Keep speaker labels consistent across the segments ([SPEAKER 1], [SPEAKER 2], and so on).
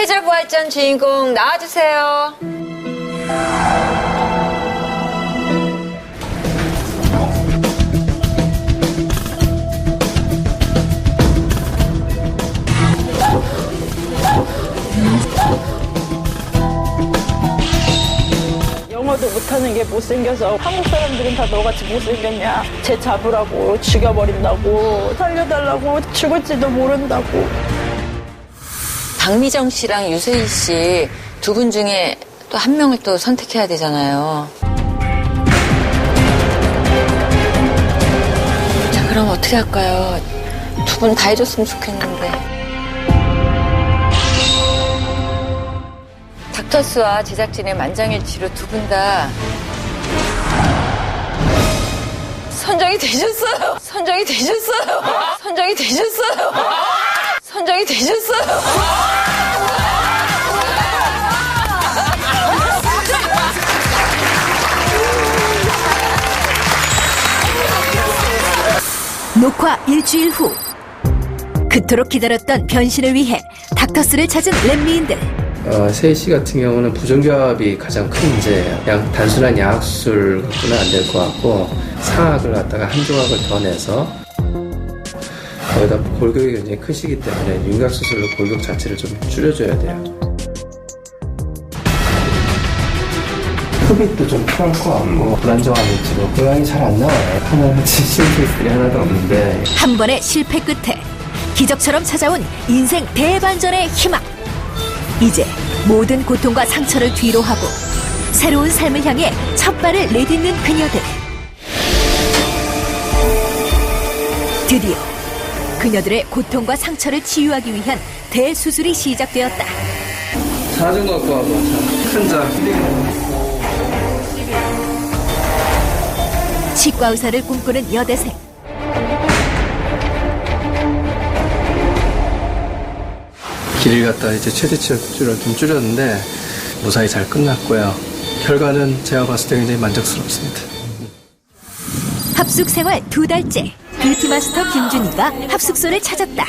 [SPEAKER 1] 해절부활전 주인공 나와주세요.
[SPEAKER 2] 영어도 못하는 게 못생겨서 한국 사람들은 다 너같이 못생겼냐 쟤 잡으라고 죽여버린다고 살려달라고 죽을지도 모른다고
[SPEAKER 1] 박미정 씨랑 유세희 씨 두 분 중에 또 한 명을 또 선택해야 되잖아요. 자, 그럼 어떻게 할까요? 두 분 다 해줬으면 좋겠는데. 닥터스와 제작진의 만장일치로 두 분 다 선정이 되셨어요. 선정이 되셨어요. 선정이 되셨어요. 선정이 되셨어요.
[SPEAKER 3] 녹화 일주일 후 그토록 기다렸던 변신을 위해 닥터스를 찾은 렛미인들
[SPEAKER 4] 어, 세희 씨 같은 경우는 부정교합이 가장 큰 문제예요. 그냥 단순한 수술 갖고는 안 될 것 같고 상악을 갖다가 한 조각을 더 내서 거기다 골격이 굉장히 크시기 때문에 윤곽 수술로 골격 자체를 좀 줄여줘야 돼요. 흡입도 좀 필요할 것 같고 불안정한 위치로 고양이 잘 안 나와요. 하나같이 신체들이 하나도 없는데
[SPEAKER 3] 한 번의 실패 끝에 기적처럼 찾아온 인생 대반전의 희망 이제 모든 고통과 상처를 뒤로 하고 새로운 삶을 향해 첫 발을 내딛는 그녀들 드디어 그녀들의 고통과 상처를 치유하기 위한 대수술이 시작되었다
[SPEAKER 4] 자전 갖고 와봐. 큰자
[SPEAKER 3] 치과 의사를 꿈꾸는 여대생
[SPEAKER 4] 길을 갖다 이제 최대치로 좀 줄였는데 무사히 잘 끝났고요. 결과는 제가 봤을 때 굉장히 만족스럽습니다.
[SPEAKER 3] 합숙 생활 두 달째 뷰티 마스터 김준희가 합숙소를 찾았다.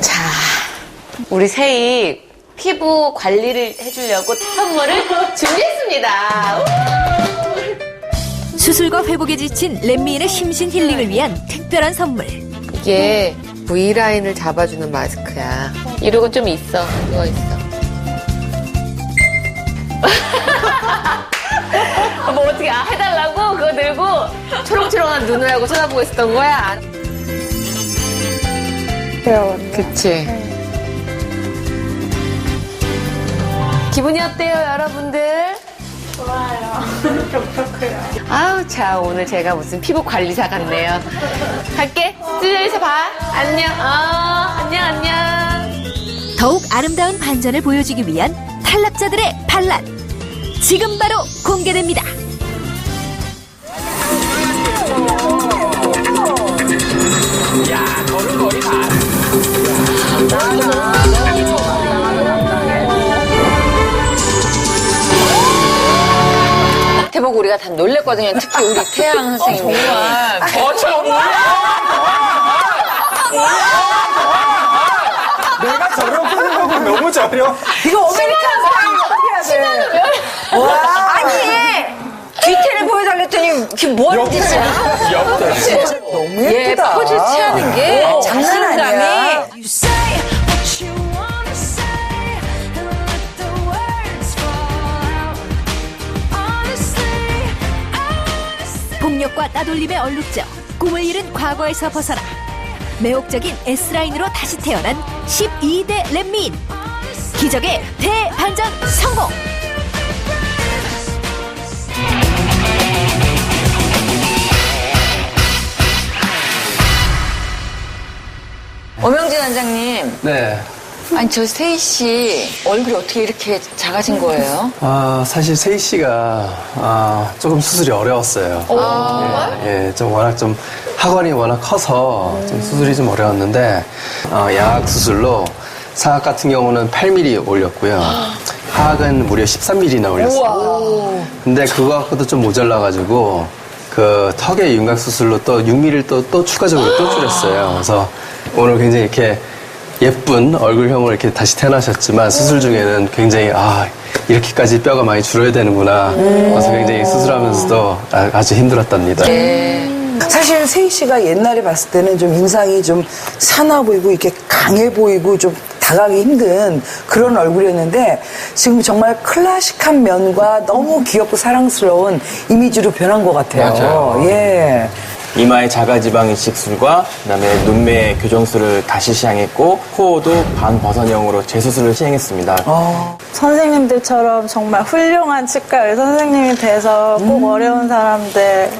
[SPEAKER 5] 자, 우리 세희 피부 관리를 해주려고 선물을 준비했습니다.
[SPEAKER 3] 수술과 회복에 지친 렛미인의 심신 힐링을 위한 특별한 선물.
[SPEAKER 5] 이게 V라인을 잡아주는 마스크야. 이러고 좀 있어. 누워 있어. 뭐 어떻게 아, 해달라고 그거 들고 초롱초롱한 눈을 하고 쳐다보고 있었던 거야. 그치. 기분이 어때요, 여러분들? 좋아요. 아우, 자, 오늘 제가 무슨 피부 관리사 같네요. 갈게. 스튜디오에서 봐. 안녕. 어, 안녕, 안녕.
[SPEAKER 3] 더욱 아름다운 반전을 보여주기 위한 탈락자들의 반란. 지금 바로 공개됩니다.
[SPEAKER 1] 대박 우리가 다 놀랬거든요. 특히 우리 태양 선생님이. 정말.
[SPEAKER 6] 내가 저런 끄는 거고 너무 저려.
[SPEAKER 7] 이거 아메리카노 어떻게 해야 돼? 와. 아니, 뒤태를 보여달랬더니 그게 뭐 하는 짓이야? 너무
[SPEAKER 1] 얘
[SPEAKER 7] 예쁘다.
[SPEAKER 1] 포즈 취하는 게
[SPEAKER 7] 어, 장난 아니야.
[SPEAKER 1] 자신감이
[SPEAKER 3] 따돌림에 얼룩져 꿈을 잃은 과거에서 벗어나 매혹적인 S라인으로 다시 태어난 12대 렛미인 기적의 대반전 성공
[SPEAKER 1] 오명진 원장님.
[SPEAKER 4] 네.
[SPEAKER 1] 아니 저 세희 씨 얼굴이 어떻게 이렇게 작아진 거예요?
[SPEAKER 4] 아, 사실 세희 씨가 아, 조금 수술이 어려웠어요. 예, 예, 좀 워낙 좀 학원이 워낙 커서 좀 수술이 좀 어려웠는데 어, 양악 수술로 상악 같은 경우는 8mm 올렸고요. 하악은 무려 13mm나 올렸어요. 근데 그거 갖고도 좀 모자라가지고 그 턱의 윤곽 수술로 또 6mm를 또, 또 추가적으로 또 줄였어요. 그래서 오늘 굉장히 이렇게 예쁜 얼굴형을 이렇게 다시 태어나셨지만 수술 중에는 굉장히 아 이렇게까지 뼈가 많이 줄어야 되는구나. 그래서 굉장히 수술하면서도 아- 아주 힘들었답니다.
[SPEAKER 8] 사실 세희 씨가 옛날에 봤을 때는 좀 인상이 좀 사나 보이고 이렇게 강해 보이고 좀 다가기 힘든 그런 얼굴이었는데 지금 정말 클래식한 면과 너무 귀엽고 사랑스러운 이미지로 변한 것 같아요.
[SPEAKER 6] 맞아요.
[SPEAKER 8] 예.
[SPEAKER 6] 이마의 자가지방 이식술과 그다음에 눈매 교정술을 다시 시행했고 코어도 반버선형으로 재수술을 시행했습니다.
[SPEAKER 9] 선생님들처럼 정말 훌륭한 치과 의사 선생님이 돼서 꼭 어려운 사람들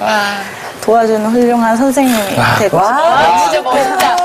[SPEAKER 9] 도와주는 훌륭한 선생님이 되고 싶어요.
[SPEAKER 5] 진짜 멋있다.